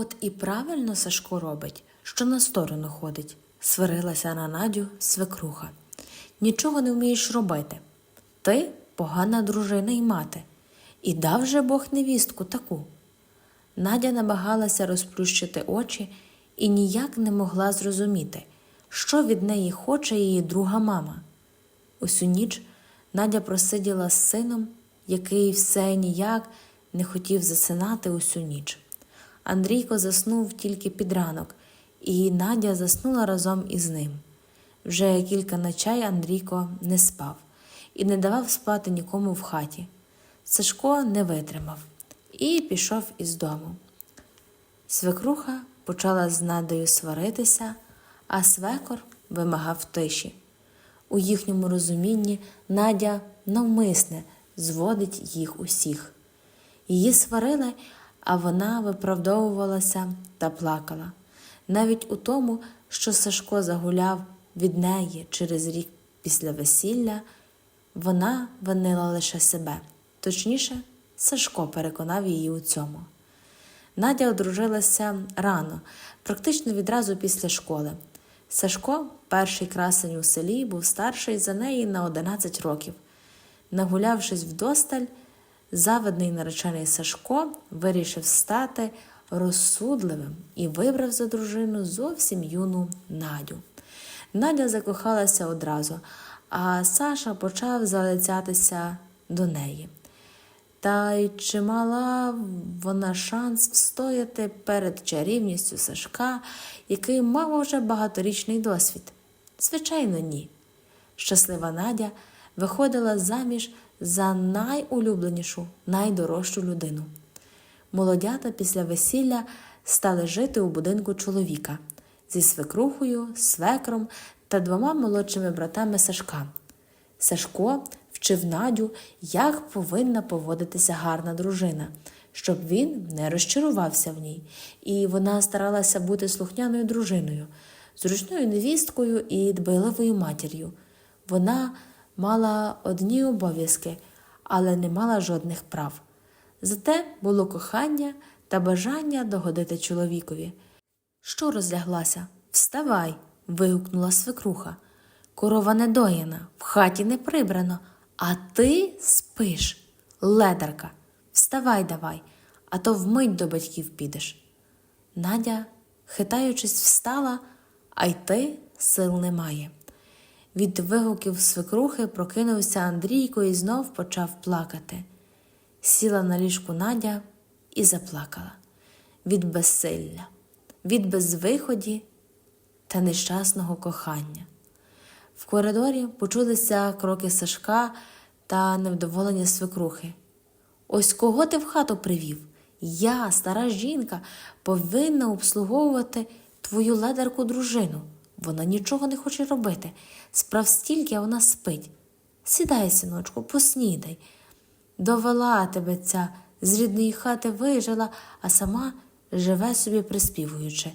От і правильно Сашко робить, що на сторону ходить, сварилася на Надю свекруха. Нічого не вмієш робити. Ти погана дружина й мати, і дав же Бог невістку таку. Надя намагалася розплющити очі і ніяк не могла зрозуміти, що від неї хоче її друга мама. Усю ніч Надя просиділа з сином, який все ніяк не хотів засинати усю ніч. Андрійко заснув тільки під ранок, і Надя заснула разом із ним. Вже кілька ночей Андрійко не спав і не давав спати нікому в хаті. Сашко не витримав і пішов із дому. Свекруха почала з Надою сваритися, а свекор вимагав тиші. У їхньому розумінні Надя навмисне зводить їх усіх. Її сварили, а вона виправдовувалася та плакала. Навіть у тому, що Сашко загуляв від неї через рік після весілля, вона винила лише себе. Точніше, Сашко переконав її у цьому. Надя одружилася рано, практично відразу після школи. Сашко, перший красень у селі, був старший за неї на 11 років. Нагулявшись вдосталь, завидний наречений Сашко вирішив стати розсудливим і вибрав за дружину зовсім юну Надю. Надя закохалася одразу, а Саша почав залицятися до неї. Та й чи мала вона шанс встояти перед чарівністю Сашка, який мав уже багаторічний досвід? Звичайно, ні. Щаслива Надя виходила заміж за найулюбленішу, найдорожчу людину. Молодята після весілля стали жити у будинку чоловіка зі свекрухою, свекром та двома молодшими братами Сашка. Сашко вчив Надю, як повинна поводитися гарна дружина, щоб він не розчарувався в ній, і вона старалася бути слухняною дружиною, зручною невісткою і дбайливою матір'ю. Вона мала одні обов'язки, але не мала жодних прав. Зате було кохання та бажання догодити чоловікові. Що розляглася? Вставай. вигукнула свекруха. Корова не доїна, в хаті не прибрано, а ти спиш, ледарка. Вставай давай, а то вмить до батьків підеш. Надя, хитаючись, встала, а йти сил немає. Від вигуків свекрухи прокинувся Андрійко і знов почав плакати. Сіла на ліжку Надя і заплакала від безсилля, від безвиході та нещасного кохання. В коридорі почулися кроки Сашка та невдоволення свекрухи. Ось кого ти в хату привів? Я, стара жінка, повинна обслуговувати твою ледарку дружину. Вона нічого не хоче робити. Справ стільки, а вона спить. Сідай, синочку, поснідай. Довела тебе ця з рідної хати вижила, а сама живе собі приспівуючи.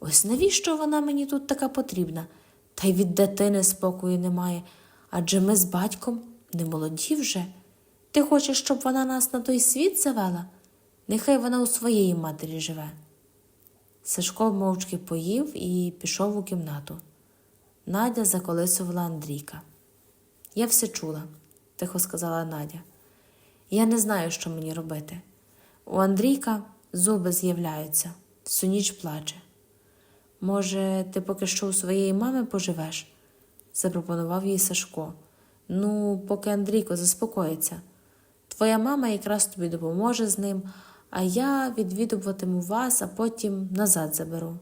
Ось навіщо вона мені тут така потрібна? Та й від дитини спокою немає, адже ми з батьком не молоді вже. Ти хочеш, щоб вона нас на той світ завела? Нехай вона у своєї матері живе. Сашко мовчки поїв і пішов у кімнату. Надя заколисувала Андрійка. Я все чула, тихо сказала Надя. Я не знаю, що мені робити. У Андрійка зуби з'являються, всю ніч плаче. Може, ти поки що у своєї мами поживеш? запропонував їй Сашко. Ну, поки Андрійко заспокоїться. Твоя мама якраз тобі допоможе з ним, а я відвідуватиму вас, а потім назад заберу.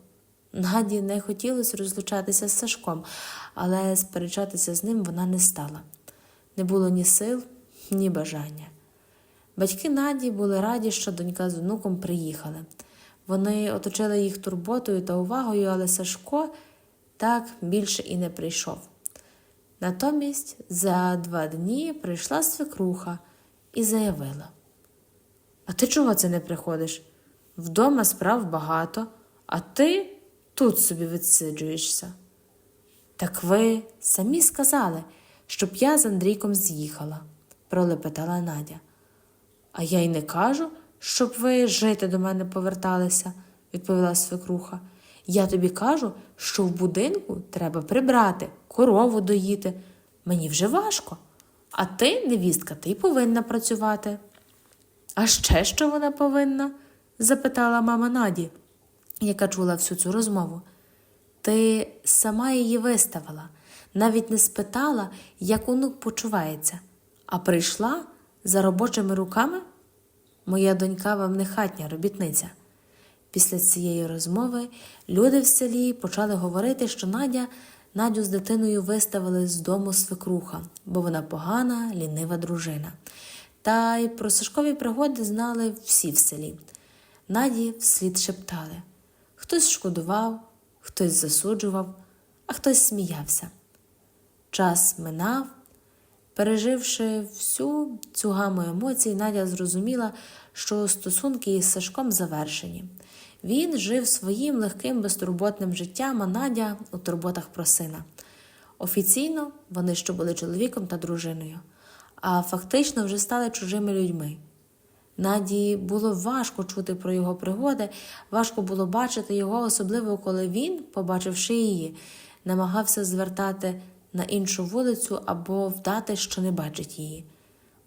Наді не хотілося розлучатися з Сашком, але сперечатися з ним вона не стала. Не було ні сил, ні бажання. Батьки Наді були раді, що донька з онуком приїхали. Вони оточили їх турботою та увагою, але Сашко так більше і не прийшов. Натомість за два дні прийшла свекруха і заявила: А ти чого це не приходиш? Вдома справ багато, а ти тут собі відсиджуєшся. Так ви самі сказали, щоб я з Андрійком з'їхала, пролепетала Надя. А я й не кажу, щоб ви жити до мене поверталися, відповіла свекруха. Я тобі кажу, що в будинку треба прибрати, корову доїти. Мені вже важко. А ти, невістка, ти й повинна працювати. А ще що вона повинна? запитала мама Наді, яка чула всю цю розмову. Ти сама її виставила, навіть не спитала, як онук почувається, а прийшла за робочими руками? Моя донька вам не хатня робітниця. Після цієї розмови люди в селі почали говорити, що Надя Надю з дитиною виставили з дому свекруха, бо вона погана, лінива дружина. Та й про Сашкові пригоди знали всі в селі. Наді вслід шептали. Хтось шкодував, хтось засуджував, а хтось сміявся. Час минав. Переживши всю цю гаму емоцій, Надя зрозуміла, що стосунки із Сашком завершені. Він жив своїм легким, безтурботним життям, а Надя у турботах про сина. Офіційно вони ще були чоловіком та дружиною, а фактично вже стали чужими людьми. Наді було важко чути про його пригоди, важко було бачити його, особливо коли він, побачивши її, намагався звертати на іншу вулицю або вдати, що не бачить її.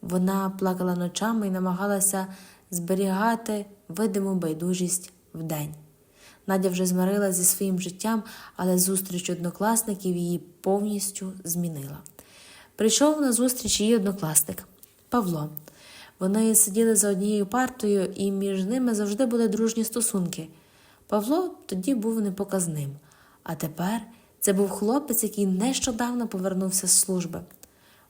Вона плакала ночами і намагалася зберігати видиму байдужість вдень. Надя вже змирилася зі своїм життям, але зустріч однокласників її повністю змінила. Прийшов на зустріч її однокласник Павло. Вони сиділи за однією партою, і між ними завжди були дружні стосунки. Павло тоді був непоказним, а тепер це був хлопець, який нещодавно повернувся з служби.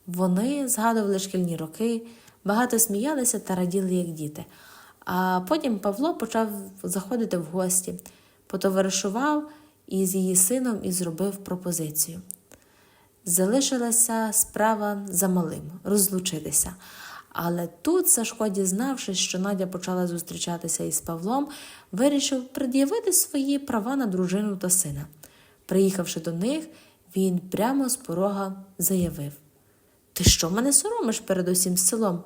Вони згадували шкільні роки, багато сміялися та раділи, як діти. А потім Павло почав заходити в гості, потоваришував із її сином і зробив пропозицію. Залишилася справа за малим розлучитися. Але тут Сашко, дізнавшись, що Надя почала зустрічатися із Павлом, вирішив пред'явити свої права на дружину та сина. Приїхавши до них, він прямо з порога заявив: Ти що мене соромиш перед усім селом?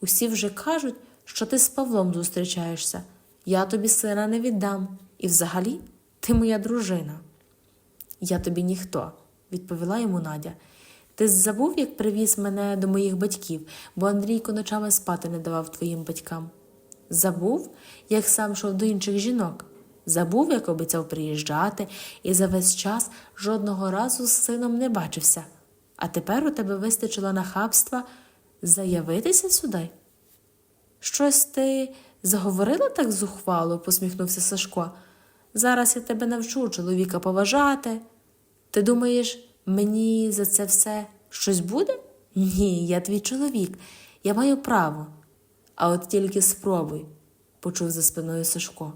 Усі вже кажуть, що ти з Павлом зустрічаєшся. Я тобі сина не віддам. І взагалі ти моя дружина. Я тобі ніхто, відповіла йому Надя. Ти забув, як привіз мене до моїх батьків, бо Андрійко ночами спати не давав твоїм батькам. Забув, як сам йшов до інших жінок. Забув, як обіцяв приїжджати, і за весь час жодного разу з сином не бачився. А тепер у тебе вистачило нахабства заявитися сюди. Щось ти заговорила так зухвало, посміхнувся Сашко. Зараз я тебе навчу чоловіка поважати. Ти думаєш, мені за це все щось буде? Ні, я твій чоловік, я маю право. А от тільки спробуй, почув за спиною Сашко.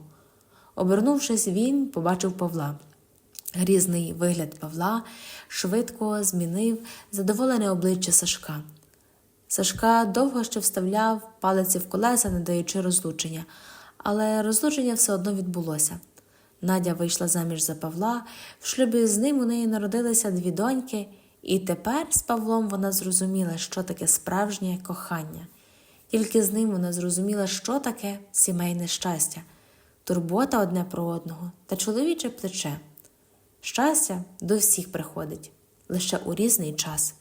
Обернувшись, він побачив Павла. Грізний вигляд Павла швидко змінив задоволене обличчя Сашка. Сашка довго ще вставляв палиці в колеса, не даючи розлучення, але розлучення все одно відбулося. Надя вийшла заміж за Павла, в шлюбі з ним у неї народилися дві доньки, і тепер з Павлом вона зрозуміла, що таке справжнє кохання. Тільки з ним вона зрозуміла, що таке сімейне щастя, турбота одне про одного та чоловіче плече. Щастя до всіх приходить лише у різний час.